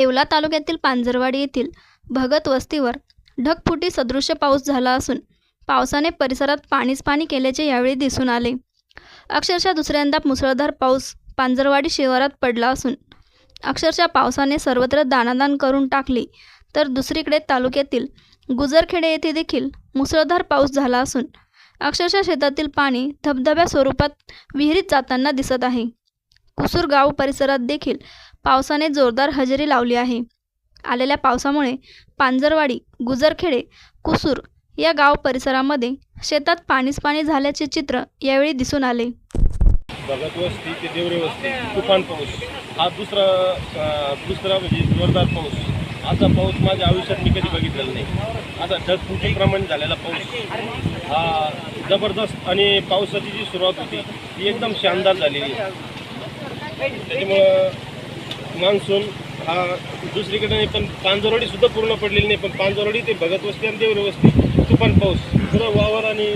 येवला तालुक्यातील पांजरवाडी येथील भगत वस्तीवर ढगफुटी सदृश्य पाऊस झाला असून पावसाने परिसरात पाणीच पाणी केल्याचे यावेळी दिसून आले. अक्षरशः दुसऱ्यांदा मुसळधार पाऊस पांजरवाडी शिवारात पडला असून अक्षरशः पावसाने सर्वत्र दानादान करून टाकली तर दुसरीकडे तालुक्यातील गुजरखेडे येथे देखील मुसळधार पाऊस झाला असून अक्षरशः शेतातील पाणी धबधब्या स्वरूपात विहिरीत जाताना दिसत आहे. कुसूरगाव परिसरात देखील पावसाने जोरदार हजेरी लावली आहे. आलेल्या पावसामुळे पांजरवाडी गुजरखेडे कुसूर या गाव परिसरामध्ये शेतात पाणीच पाणी झाल्याचे चित्र यावेळी दिसून आले. भगत वस्ती ते देवरे वस्ती तुफान पाऊस. हा दुसरा दुसरा म्हणजे जोरदार पाऊस. असा पाऊस माझ्या आयुष्यात मी कधी बघितलेला नाही. असा ढगफुटीप्रमाणे झालेला पाऊस. हा जबरदस्त आणि पावसाची जी सुरुवात होती ती एकदम शानदार झालेली. आहे त्याच्यामुळं मान्सून हा दुसरीकडे नाही पण पांजरवाडी सुद्धा पूर्ण पडलेली नाही पण पांजरवाडी ते भगत वस्ती आणि देवरी वस्ती तुफान पाऊस पुरं वावर आणि